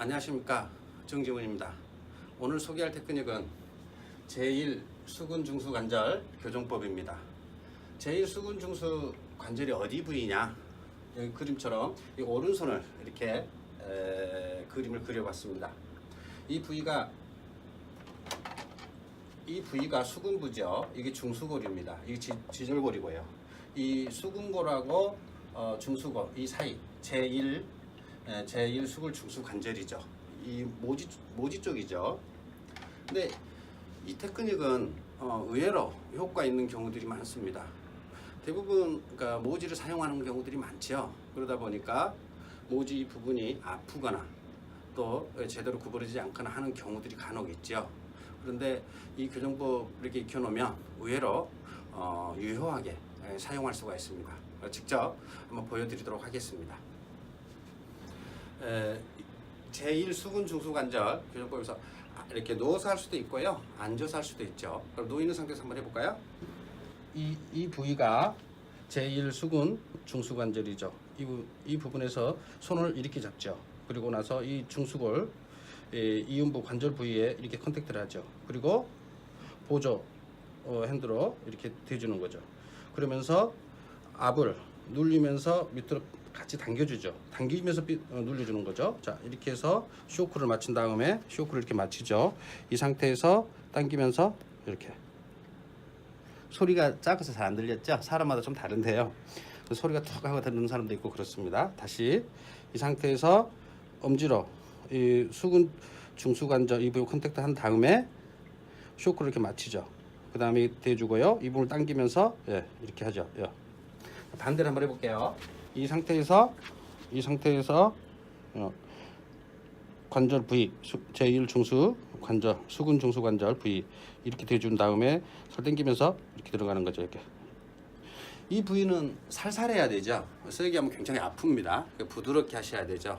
안녕하십니까 정지훈입니다. 오늘 소개할 테크닉은 제1 수근 중수 관절 교정법입니다. 제1 수근 중수 관절이 어디 부위냐? 여기 그림처럼 이 오른손을 이렇게 에, 그림을 그려봤습니다. 이 부위가 이 부위가 수근부죠. 이게 중수골입니다. 이게 지, 지절골이고요. 이 수근골하고 어, 중수골 이 사이 제1 에, 제1 수골 중수 관절이죠. 이 모지 모지 쪽이죠. 근데 이 테크닉은 어, 의외로 효과 있는 경우들이 많습니다. 대부분 그러니까 모지를 사용하는 경우들이 많죠. 그러다 보니까 모지 부분이 아프거나 또 제대로 구부러지지 않거나 하는 경우들이 간혹 있죠. 그런데 이 교정법 이렇게 익혀놓으면 의외로 어, 유효하게 에, 사용할 수가 있습니다. 어, 직접 한번 보여드리도록 하겠습니다. 에, 제1 수근 중수 관절 교정법에서 이렇게 누워서 할 수도 있고요, 앉아서 할 수도 있죠. 그럼 누워 있는 상태에서 한번 해볼까요? 이, 이 부위가 제1 수근 중수 관절이죠. 이, 부, 이 부분에서 손을 이렇게 잡죠. 그리고 나서 이 중수골 이 이음부 관절 부위에 이렇게 컨택트를 하죠. 그리고 보조 어, 핸드로 이렇게 대주는 거죠. 그러면서 압을 눌리면서 밑으로 같이 당겨주죠. 당기면서 삐- 어, 눌려주는 거죠. 자 이렇게 해서 쇼크를 맞춘 다음에 쇼크를 이렇게 맞추죠. 이 상태에서 당기면서 이렇게 소리가 작아서 잘 안 들렸죠? 사람마다 좀 다른데요. 그 소리가 툭 하고 듣는 사람도 있고 그렇습니다. 다시 이 상태에서 엄지로 이 수근 중수관절 이 부분 컨택트 한 다음에 쇼크를 이렇게 맞추죠. 그 다음에 대주고요. 이 부분을 당기면서 예, 이렇게 하죠. 예. 반대로 한번 해볼게요. 이 상태에서 이 상태에서 어, 관절 부위 수, 제1 중수 관절 수근 중수 관절 부위 이렇게 대준 다음에 살 당기면서 이렇게 들어가는 거죠 이렇게. 이 부위는 살살해야 되죠. 세게 하면 굉장히 아픕니다. 부드럽게 하셔야 되죠.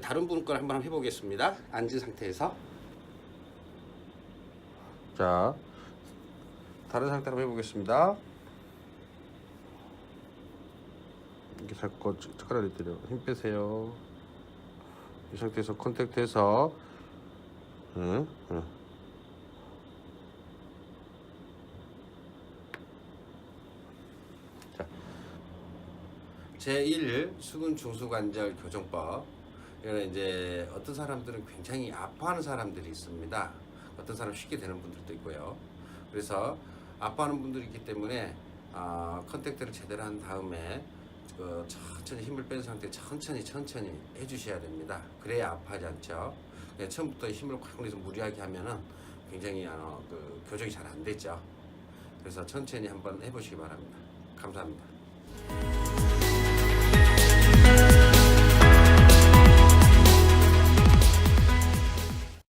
다른 분 걸 한번 해보겠습니다. 앉은 상태에서. 자 다른 상태로 해보겠습니다 이렇게 잡고 젓가락을 때려 힘 빼세요 이 상태에서 컨택트해서 응, 응. 자, 제1 수근 중수관절 교정법 이거는 이제 어떤 사람들은 굉장히 아파하는 사람들이 있습니다. 어떤 사람 쉽게 되는 분들도 있고요. 그래서 아파하는 분들이 있기 때문에 아, 컨택트를 제대로 한 다음에 그 천천히 힘을 뺀 상태 천천히 천천히 해주셔야 됩니다. 그래야 아파하지 않죠. 그냥 처음부터 힘을 꽉 내서 무리하게 하면은 굉장히 어, 그 교정이 잘 안 되죠. 그래서 천천히 한번 해보시기 바랍니다. 감사합니다.